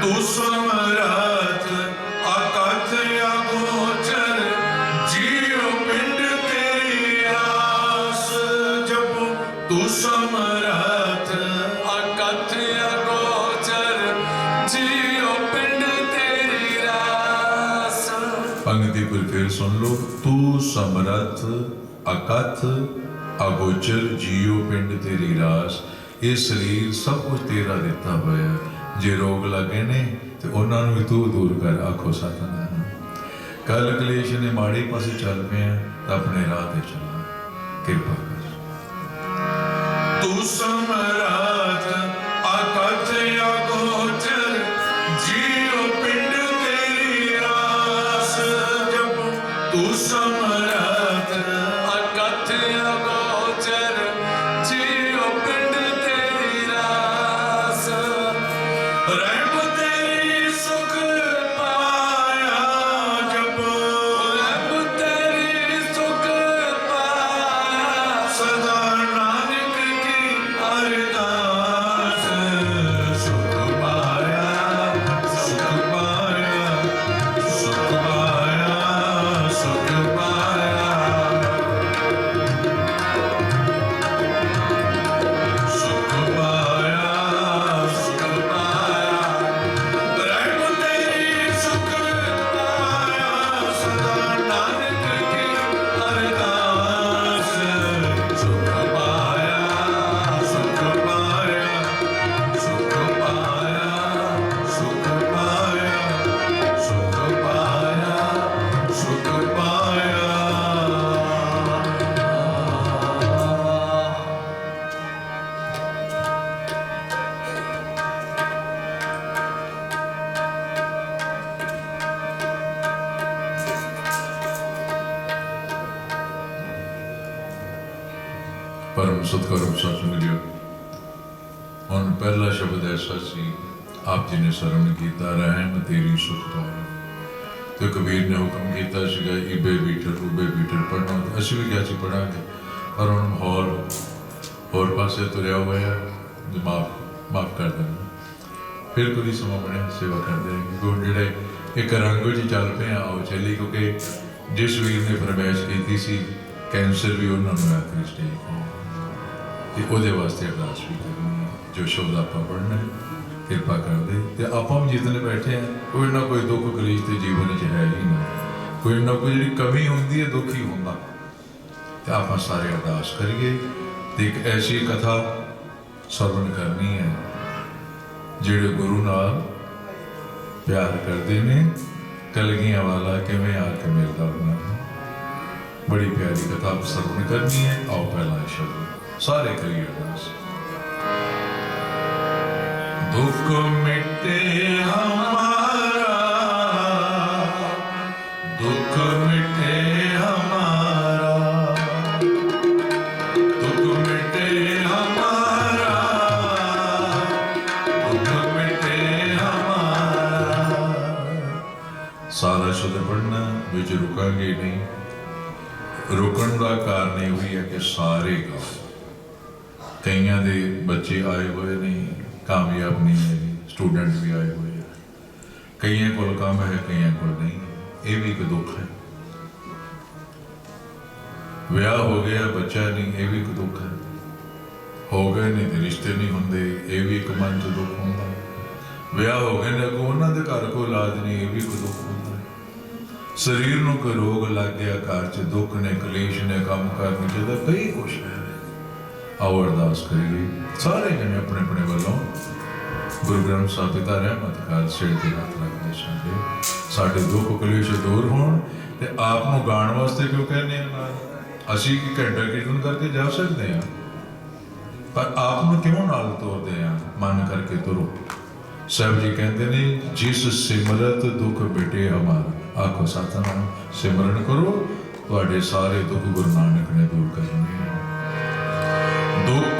ਤੂੰ ਸਮਰਥ ਅਕਥ ਪਿੰਡ ਤੇਰੀ ਪਿੰਡ ਤੇਰੀ ਰਾਸ ਪੰਗਤੀ ਫਿਰ ਸੁਣ ਲੋ ਤੂੰ ਸਮਰਥ ਅਕਥ ਅਗੋਚਰ ਜੀਉ ਪਿੰਡ ਤੇਰੀ ਰਾਸ ਇਹ ਸਰੀਰ ਸਭ ਕੁਝ ਤੇਰਾ ਦਿੱਤਾ ਹੋਇਆ ਹੈ। ਜੇ ਰੋਗ ਲੱਗੇ ਨੇ ਤੇ ਉਹਨਾਂ ਨੂੰ ਵੀ ਤੂੰ ਦੂਰ ਕਰ, ਆਖੋ ਸਤਨਾਮ। ਕਲ ਕਲੇਸ਼ ਨੇ ਮਾੜੇ ਪਾਸੇ ਚੱਲ ਪਏ ਆ ਤਾਂ ਆਪਣੇ ਰਾਹ ਤੇ ਚੱਲਣਾ ਕਿਰਪਾ ਕਰ। ਤੂੰ ਸਮਰਾਟ ਪਰਮ ਸਤਿਕਾਰਮ ਸਤਿ ਮਿਲਿਓ। ਹੁਣ ਪਹਿਲਾ ਸ਼ਬਦ ਐਸਾ ਸੀ, ਆਪ ਜੀ ਨੇ ਸਰਵਣ ਕੀਤਾ, ਰਹਿਮ ਤੇਰੀ ਸੁਖ ਪਾਇਆ। ਤੇ ਕਬੀਰ ਨੇ ਹੁਕਮ ਕੀਤਾ ਸੀਗਾ ਇਬੇ ਬੀਟਰ ਉਬੇ ਬੀਟਰ ਪੜਨਾ ਅਸੀਂ ਵੀ ਕਿਹਾ ਸੀ ਪੜਾਂਗੇ ਪਰ ਹੁਣ ਮਾਹੌਲ ਹੋਰ ਪਾਸੇ ਤੁਰਿਆ ਹੋਇਆ ਹੈ। ਮਾਫ ਮਾਫ ਕਰ ਦੇਣਾ ਫਿਰ ਕੋਈ ਸਮਾਂ ਬਣਿਆ, ਸੇਵਾ ਕਰਦੇ ਹਾਂ ਗੁਰ ਜਿਹੜੇ ਇੱਕ ਰੰਗੋ ਜੀ ਚੱਲ ਪਏ ਆ ਆਓ ਚੱਲੀ। ਕਿਉਂਕਿ ਜਿਸ ਵੀਰ ਨੇ ਫਰਮਾਇਸ਼ ਕੀਤੀ ਸੀ, ਕੈਂਸਰ ਵੀ ਉਹਨਾਂ ਨੂੰ ਆਖਰੀ ਸਟੇਜ ਤੇ ਤੇ ਉਹਦੇ ਵਾਸਤੇ ਅਰਦਾਸ ਵੀ ਕਰਨੀ ਹੈ ਜੋ ਸ਼ਬਦ ਆਪਾਂ ਪੜ੍ਹਨਾ ਹੈ, ਕਿਰਪਾ ਕਰਦੇ। ਤੇ ਆਪਾਂ ਵੀ ਜਿੱਤਨੇ ਬੈਠੇ ਆ ਕੋਈ ਨਾ ਕੋਈ ਦੁੱਖ ਕਲੇਸ਼ ਤੇ ਜੀਵਨ 'ਚ ਹੈ ਹੀ ਨਾ। ਕੋਈ ਨਾ ਕੋਈ ਜਿਹੜੀ ਕਮੀ ਹੁੰਦੀ ਹੈ, ਦੁੱਖ ਹੀ ਹੁੰਦਾ। ਤੇ ਆਪਾਂ ਸਾਰੇ ਅਰਦਾਸ ਕਰੀਏ। ਤੇ ਇੱਕ ਐਸੀ ਕਥਾ ਸਰਵਣ ਕਰਨੀ ਹੈ, ਜਿਹੜੇ ਗੁਰੂ ਨਾਲ ਪਿਆਰ ਕਰਦੇ ਨੇ, ਕਲਗੀਆਂ ਵਾਲਾ ਕਿਵੇਂ ਆ ਕੇ ਮਿਲਦਾ ਉਹਨਾਂ ਨੂੰ। ਬੜੀ ਪਿਆਰੀ ਕਥਾ ਸਰਵਣ ਕਰਨੀ ਹੈ, ਆਓ ਪਹਿਲਾ ਸ਼ਬਦ। ਸਾਰੇ ਕਰੀਏ ਅਰਦਾਸ ਦੁੱਖ ਮਿਟੇ ਹਮਾਰਾ ਦੁੱਖ ਮਿਟੇ ਹਮਾਰਾ ਦੁੱਖ ਮਿਟੇ ਹਮਾਰਾ ਦੁੱਖ ਮਿਟੇ ਹਮਾਰਾ ਸਾਰਾ ਸ਼ਬਦ ਪੜਨਾ ਵਿੱਚ ਰੁਕਾਂਗੇ ਨਹੀਂ ਰੁਕਣ ਦਾ ਕਾਰਨ ਇਹ ਹੋਈ ਹੈ ਕਿ ਸਾਰੇ ਗਾਓ ਕਈਆਂ ਦੇ ਬੱਚੇ ਆਏ ਹੋਏ ਨੇ, ਕਾਮਯਾਬ ਨਹੀਂ ਹੈ ਸਟੂਡੈਂਟ ਵੀ ਆਏ ਹੋਏ ਆ। ਕਈਆਂ ਕੋਲ ਕੰਮ ਹੈ, ਕਈਆਂ ਕੋਲ ਨਹੀਂ। ਇਹ ਵੀ ਇੱਕ ਦੁੱਖ ਹੈ। ਵਿਆਹ ਹੋ ਗਿਆ, ਬੱਚਾ ਨਹੀਂ, ਇਹ ਵੀ ਇੱਕ ਦੁੱਖ ਹੈ। ਹੋ ਗਏ ਨੇ ਰਿਸ਼ਤੇ ਨਹੀਂ ਹੁੰਦੇ, ਇਹ ਵੀ ਇੱਕ ਮਨ 'ਚ ਦੁੱਖ ਹੁੰਦਾ ਵਿਆਹ ਹੋ ਗਏ ਨੇ, ਅੱਗੋਂ ਉਹਨਾਂ ਦੇ ਘਰ ਕੋਈ ਇਲਾਜ ਨਹੀਂ, ਇਹ ਵੀ ਇੱਕ ਦੁੱਖ ਹੁੰਦਾ ਸਰੀਰ ਨੂੰ ਕੋਈ ਰੋਗ ਲੱਗ ਗਿਆ, ਘਰ 'ਚ ਦੁੱਖ ਨੇ, ਕਲੇਸ਼ ਨੇ, ਕੰਮ ਕਰਨ ਜਿਹਦਾ ਕਈ ਕੁਛ ਹੈ। ਆਓ ਅਰਦਾਸ ਕਰੀਏ ਸਾਰੇ ਜਣੇ ਆਪਣੇ ਆਪਣੇ ਵੱਲੋਂ ਗੁਰੂ ਗ੍ਰੰਥ ਸਾਹਿਬ ਪਿਤਾ ਰਹਿਮਤ ਕਰ ਸਿਰ ਤੇ ਹੱਥ ਰੱਖਦੇ ਸਾਡੇ ਸਾਡੇ ਦੁੱਖ ਕਲੇਸ਼ ਦੂਰ ਹੋਣ ਤੇ ਆਪ ਨੂੰ ਗਾਣ ਵਾਸਤੇ ਕਿਉਂ ਕਹਿੰਦੇ ਆ ਨਾਲ ਅਸੀਂ ਕੀ ਘੰਟਾ ਕੀਰਤਨ ਕਰਕੇ ਜਾ ਸਕਦੇ ਆ ਪਰ ਆਪ ਨੂੰ ਕਿਉਂ ਨਾਲ ਤੋਰਦੇ ਆ ਮਨ ਕਰਕੇ ਤੁਰੋ ਸਾਹਿਬ ਜੀ ਕਹਿੰਦੇ ਨੇ ਜਿਸ ਸਿਮਰਤ ਦੁੱਖ ਮਿਟੇ ਹਮਾਰਾ ਆਖੋ ਸਤਨਾਮ ਸਿਮਰਨ ਕਰੋ ਤੁਹਾਡੇ ਸਾਰੇ ਦੁੱਖ ਗੁਰੂ ਨਾਨਕ ਨੇ ਦੂਰ ਕਰਨੇ ਆ ਦੁੱਖ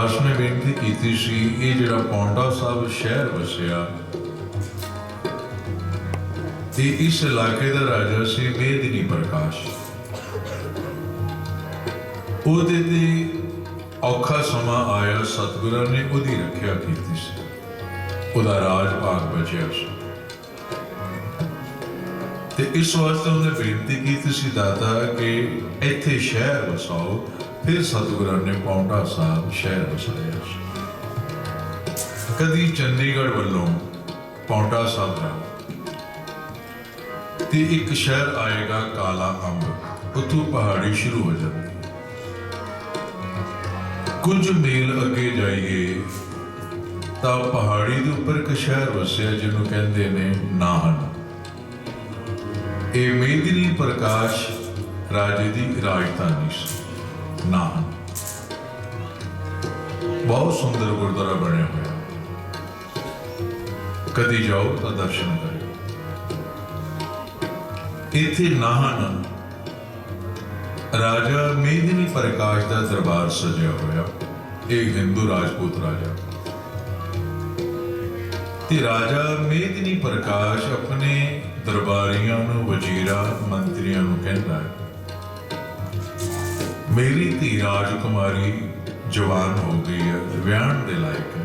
ਦਾਸ ਨੇ ਬੇਨਤੀ ਕੀਤੀ ਸੀ, ਇਹ ਜਿਹੜਾ ਪੌਂਟਾ ਸਾਹਿਬ ਸ਼ਹਿਰ ਵਸਿਆ, ਤੇ ਇਸ ਇਲਾਕੇ ਦਾ ਰਾਜਾ ਸੀ ਮੇਦਨੀ ਪ੍ਰਕਾਸ਼। ਉਹਦੇ ਤੇ ਔਖਾ ਸਮਾਂ ਆਇਆ, ਸਤਿਗੁਰਾਂ ਨੇ ਉਹਦੀ ਰੱਖਿਆ ਕੀਤੀ ਸੀ। ਉਹਦਾ ਰਾਜ ਭਾਗ ਬਚਿਆ ਸੀ। ਤੇ ਇਸ ਵਾਸਤੇ ਉਹਨੇ ਬੇਨਤੀ ਕੀਤੀ ਸੀ ਦਾਤਾ, ਕਿ ਇੱਥੇ ਸ਼ਹਿਰ ਵਸਾਓ ਫਿਰ ਸਤਿਗੁਰਾਂ ਨੇ ਪੌਂਟਾ ਸਾਹਿਬ ਸ਼ਹਿਰ ਵਸਾਇਆ। ਸੀ ਕਦੀ ਚੰਡੀਗੜ੍ਹ ਵੱਲੋਂ ਪੌਂਟਾ ਸਾਹਿਬ ਜਾਓ ਤੇ ਇੱਕ ਸ਼ਹਿਰ ਆਏਗਾ ਕਾਲਾ ਅੰਬ, ਉੱਥੋਂ ਪਹਾੜੀ ਸ਼ੁਰੂ ਹੋ ਜਾਂਦੀ। ਹੈ। ਕੁਝ ਮੀਲ ਅੱਗੇ ਜਾਈਏ ਤਾਂ ਪਹਾੜੀ ਦੇ ਉੱਪਰ ਇੱਕ ਸ਼ਹਿਰ ਵਸਿਆ ਜਿਹਨੂੰ ਕਹਿੰਦੇ ਨੇ ਨਾਹਨ। ਇਹ ਮੇਦਨੀ ਪ੍ਰਕਾਸ਼ ਰਾਜੇ ਦੀ ਰਾਜਧਾਨੀ ਸੀ। ਨਾਹਨ। ਬਹੁਤ ਸੁੰਦਰ ਗੁਰਦੁਆਰਾ ਬਣਿਆ ਹੋਇਆ। ਕਦੀ ਜਾਓ ਤਾਂ ਦਰਸ਼ਨ ਕਰਿਓ। ਇੱਥੇ ਨਾਹਨ, ਰਾਜਾ ਮੇਦਨੀ ਪ੍ਰਕਾਸ਼ ਦਾ ਦਰਬਾਰ ਸਜਿਆ ਹੋਇਆ। ਇਹ ਹਿੰਦੂ ਰਾਜਪੂਤ ਰਾਜਾ। ਤੇ ਰਾਜਾ ਮੇਦਨੀ ਪ੍ਰਕਾਸ਼ ਆਪਣੇ ਦਰਬਾਰੀਆਂ ਨੂੰ, ਵਜ਼ੀਰਾ, ਮੰਤਰੀਆਂ ਨੂੰ ਕਹਿੰਦਾ ਹੈ ਮੇਰੀ ਧੀ ਰਾਜਕੁਮਾਰੀ ਜਵਾਨ ਹੋ ਗਈ ਹੈ, ਵਿਆਹਣ ਦੇ ਲਾਇਕ ਹੈ।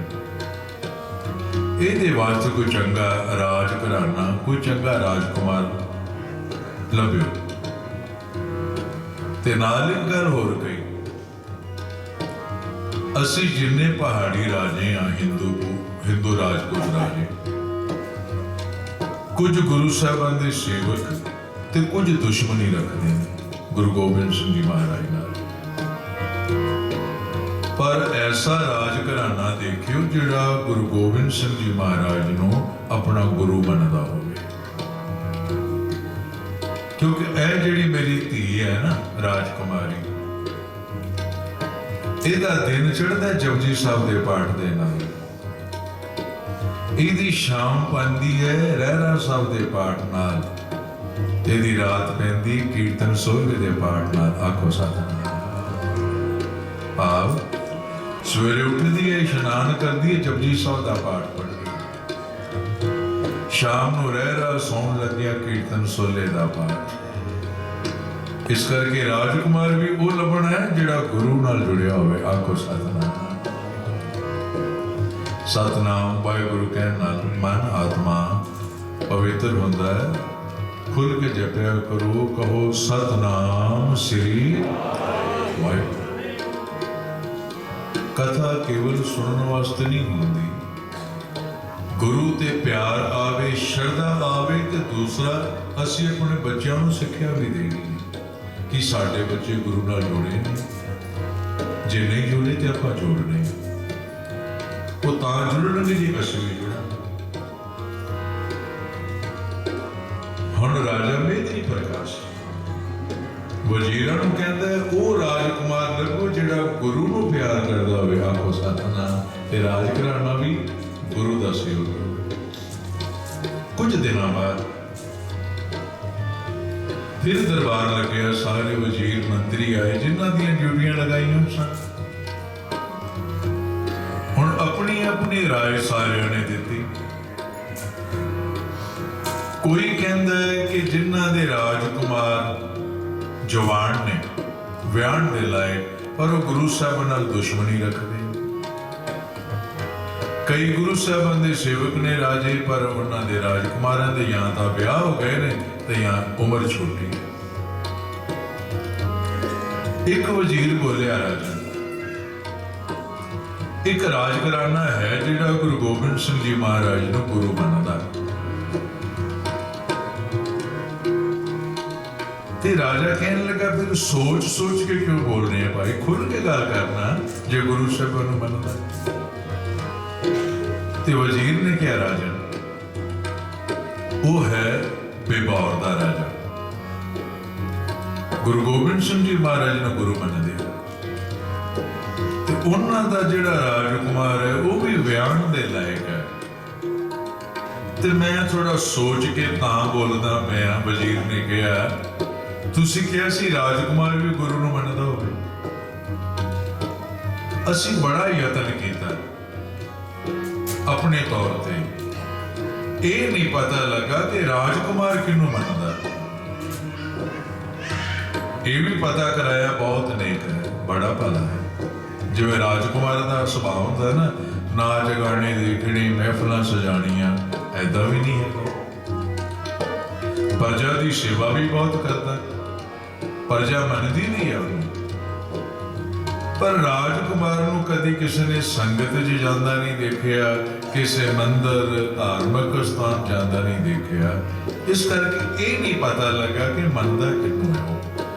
ਇਹਦੇ ਵਾਸਤੇ ਕੋਈ ਚੰਗਾ ਰਾਜ ਘਰਾਣਾ, ਕੋਈ ਚੰਗਾ ਰਾਜਕੁਮਾਰ ਲੱਭਿਓ ਤੇ ਨਾਲ ਇੱਕ ਗੱਲ ਹੋਰ ਗਈ ਅਸੀਂ ਜਿੰਨੇ ਪਹਾੜੀ ਰਾਜੇ ਆ ਹਿੰਦੂ ਹਿੰਦੂ ਰਾਜਪੂਤ ਰਾਜੇ, ਕੁਝ ਗੁਰੂ ਸਾਹਿਬਾਨ ਦੇ ਸੇਵਕ ਤੇ ਕੁਝ ਦੁਸ਼ਮਣੀ ਰੱਖਦੇ ਨੇ। ਗੁਰੂ ਗੋਬਿੰਦ ਸਿੰਘ ਜੀ ਮਹਾਰਾਜ ਨਾਲ। ਪਰ ਐਸਾ ਰਾਜ ਘਰਾਣਾ ਦੇਖਿਓ ਜਿਹੜਾ ਗੁਰੂ ਗੋਬਿੰਦ ਸਿੰਘ ਜੀ ਮਹਾਰਾਜ ਨੂੰ ਆਪਣਾ ਗੁਰੂ ਮੰਨਦਾ ਹੋਵੇ। ਕਿਉਂਕਿ ਇਹ ਜਿਹੜੀ ਮੇਰੀ ਧੀ ਹੈ ਨਾ, ਰਾਜਕੁਮਾਰੀ, ਇਹਦਾ ਦਿਨ ਚੜਦਾ ਜਪਜੀ ਸਾਹਿਬ ਦੇ ਪਾਠ ਦੇ ਨਾਲ। ਇਹਦੀ ਸ਼ਾਮ ਪੈਂਦੀ ਹੈ, ਰਹਿਰਾ ਸਾਹਿਬ ਦੇ ਪਾਠ ਨਾਲ। ਇਹਦੀ ਰਾਤ ਪੈਂਦੀ, ਕੀਰਤਨ ਸੋਹਲੇ ਦੇ ਪਾਠ ਨਾਲ ਆਖੋ ਸਤਨਾਮ ਭਾਵ ਸਵੇਰੇ ਉੱਠਦੀ ਹੈ ਇਸ਼ਨਾਨ ਕਰਦੀ ਹੈ ਜਪਜੀ ਸਾਹਿਬ ਦਾ ਪਾਠ ਪੜ੍ਹਦੀ ਸ਼ਾਮ ਨੂੰ ਰਹਿਰਾ ਸੌਣ ਲੱਗਿਆ, ਕੀਰਤਨ ਸੋਲੇ ਦਾ ਪਾਠ। ਇਸ ਕਰਕੇ ਰਾਜਕੁਮਾਰ ਵੀ ਉਹ ਲੱਭਣਾ ਹੈ, ਜਿਹੜਾ ਗੁਰੂ ਨਾਲ ਜੁੜਿਆ ਹੋਵੇ, ਆਖੋ ਸਾਧਨਾ। ਸਤਨਾਮ ਵਾਹਿਗੁਰੂ ਕਹਿਣ ਨਾਲ ਮਨ ਆਤਮਾ ਪਵਿੱਤਰ ਹੁੰਦਾ ਹੈ। ਖੁੱਲ ਕੇ ਜਪਿਆ ਕਰੋ, ਕਹੋ, ਸਤਨਾਮ ਸ੍ਰੀ ਵਾਹਿਗੁਰੂ। ਕਥਾ ਕੇਵਲ ਸੁਣਨ ਵਾਸਤੇ ਨਹੀਂ ਹੁੰਦੀ। ਗੁਰੂ ਤੇ ਪਿਆਰ ਆਵੇ, ਸ਼ਰਧਾ ਆਵੇ ਤੇ ਦੂਸਰਾ ਅਸੀਂ ਆਪਣੇ ਬੱਚਿਆਂ ਨੂੰ ਸਿੱਖਿਆ ਵੀ ਦੇਣੀ ਹੈ ਕਿ ਸਾਡੇ ਬੱਚੇ ਗੁਰੂ ਨਾਲ ਜੁੜੇ ਨੇ। ਜੇ ਨਹੀਂ ਜੁੜੇ ਤੇ ਆਪਾਂ ਜੋੜਨੇ ਉਹ ਤਾਂ ਜੁੜਨਗੇ ਜੇ ਅਸੀਂ ਵੀ ਜੁੜਾਂਗੇ ਹੁਣ ਰਾਜਾ ਮੇਦਨੀ ਪ੍ਰਕਾਸ਼ ਵਜ਼ੀਰਾਂ ਨੂੰ ਕਹਿੰਦਾ ਹੈ, ਉਹ ਰਾਜਕੁਮਾਰ ਲੱਭੋ ਜਿਹੜਾ ਗੁਰੂ ਨੂੰ ਪਿਆਰ ਕਰਦਾ ਹੋਵੇ ਆਖੋ ਸਤਨਾਮ ਤੇ ਰਾਜ ਘਰਾਣਾ ਵੀ ਗੁਰੂ ਦਾ ਸੇਵਕ ਹੋਵੇ ਕੁਝ ਦਿਨਾਂ ਬਾਅਦ ਫਿਰ ਦਰਬਾਰ ਲੱਗਿਆ ਸਾਰੇ ਵਜ਼ੀਰ ਮੰਤਰੀ ਆਏ ਜਿਨ੍ਹਾਂ ਦੀਆਂ ਡਿਊਟੀਆਂ ਲਗਾਈਆਂ ਸਨ ਹੁਣ ਆਪਣੀ ਆਪਣੀ رائے ਸਾਰਿਆਂ ਨੇ ਦਿੱਤੀ ਕੋਈ ਕਹਿੰਦਾ ਹੈ ਕਿ ਜਿਨ੍ਹਾਂ ਦੇ ਰਾਜਕੁਮਾਰ ਜਵਾਨ ਨੇ, ਵਿਆਹਣ ਦੇ ਲਾਇਕ, ਪਰ ਉਹ ਗੁਰੂ ਸਾਹਿਬ ਨਾਲ ਦੁਸ਼ਮਣੀ ਰੱਖਦੇ ਕਈ ਗੁਰੂ ਸਾਹਿਬਾਂ ਦੇ ਸੇਵਕ ਨੇ ਰਾਜੇ, ਪਰ ਉਹਨਾਂ ਦੇ ਰਾਜਕੁਮਾਰਾਂ ਦੇ ਜਾਂ ਤਾਂ ਵਿਆਹ ਹੋ ਗਏ ਨੇ ਤੇ ਜਾਂ ਉਮਰ ਛੋਟੀ ਇੱਕ ਵਜ਼ੀਰ ਬੋਲਿਆ, ਰਾਜਾ, ਇੱਕ ਰਾਜਘਰਾਨਾ ਹੈ ਜਿਹੜਾ ਗੁਰੂ ਗੋਬਿੰਦ ਸਿੰਘ ਜੀ ਮਹਾਰਾਜ ਨੂੰ ਗੁਰੂ ਮੰਨਦਾ ਹੈ। ਤੇ ਰਾਜਾ ਕਹਿਣ ਲੱਗਾ, ਫਿਰ ਸੋਚ ਸੋਚ ਕੇ ਕਿਉਂ ਬੋਲ ਰਹੇ ਆ ਭਾਈ? ਖੁੱਲ ਕੇ ਗੱਲ ਕਰਨਾ, ਜੇ ਗੁਰੂ ਸਾਹਿਬ ਨੂੰ ਮੰਨਦਾ ਤੇ ਵਜ਼ੀਰ ਨੇ ਕਿਹਾ, ਰਾਜਾ, ਉਹ ਹੈ ਬੇਬੌਰ ਦਾ ਰਾਜਾ। ਗੁਰੂ ਗੋਬਿੰਦ ਸਿੰਘ ਜੀ ਮਹਾਰਾਜ ਨੂੰ ਗੁਰੂ ਮੰਨਦੇ ਆ। ਤੇ ਉਹਨਾਂ ਦਾ ਜਿਹੜਾ ਰਾਜਕੁਮਾਰ ਹੈ, ਉਹ ਵੀ ਵਿਆਹਣ ਦੇ ਲਾਇਕ ਹੈ। ਤੇ ਮੈਂ ਥੋੜਾ ਸੋਚ ਕੇ ਤਾਂ ਬੋਲਦਾ ਪਿਆ, ਵਜ਼ੀਰ ਨੇ ਕਿਹਾ ਤੁਸੀਂ ਕਿਹਾ ਸੀ ਰਾਜਕੁਮਾਰ ਵੀ ਗੁਰੂ ਨੂੰ ਮੰਨਦਾ ਹੋਵੇ। ਅਸੀਂ ਬੜਾ ਯਤਨ ਕੀਤਾ। ਆਪਣੇ ਤੌਰ ਤੇ ਇਹ ਨਹੀਂ ਪਤਾ ਲੱਗਾ ਕਿ ਰਾਜਕੁਮਾਰ ਕਿਹਨੂੰ ਮੰਨਦਾ। ਇਹ ਵੀ ਪਤਾ ਕਰਾਇਆ ਬਹੁਤ ਨੇਕ ਹੈ, ਬੜਾ ਭਲਾ ਹੈ। ਜਿਵੇਂ ਰਾਜਕੁਮਾਰ ਦਾ ਸੁਭਾਅ ਹੁੰਦਾ ਨਾ ਨਾਚ ਗਾਣੇ ਦੇਖਣੇ ਮਹਿਫਲਾਂ ਸਜਾਣੀਆਂ ਐਦਾਂ ਵੀ ਨਹੀਂ ਹੈ ਪ੍ਰਜਾ ਦੀ ਸੇਵਾ ਵੀ ਬਹੁਤ ਕਰਦਾ। ਪ੍ਰਜਾ ਮੰਨਦੀ ਨਹੀਂ ਹੈ ਪਰ ਰਾਜਕੁਮਾਰ ਨੂੰ ਕਦੀ ਕਿਸੇ ਨੇ ਸੰਗਤ 'ਚ ਜਾਂਦਾ ਨਹੀਂ ਦੇਖਿਆ, ਕਿਸੇ ਮੰਦਰ, ਧਾਰਮਿਕ ਸਥਾਨ ਜਾਂਦਾ ਨਹੀਂ ਦੇਖਿਆ। ਇਸ ਕਰਕੇ ਇਹ ਨਹੀਂ ਪਤਾ ਲੱਗਾ ਕਿ ਮੰਨਦਾ ਕਿੱਥੋਂ ਹੈ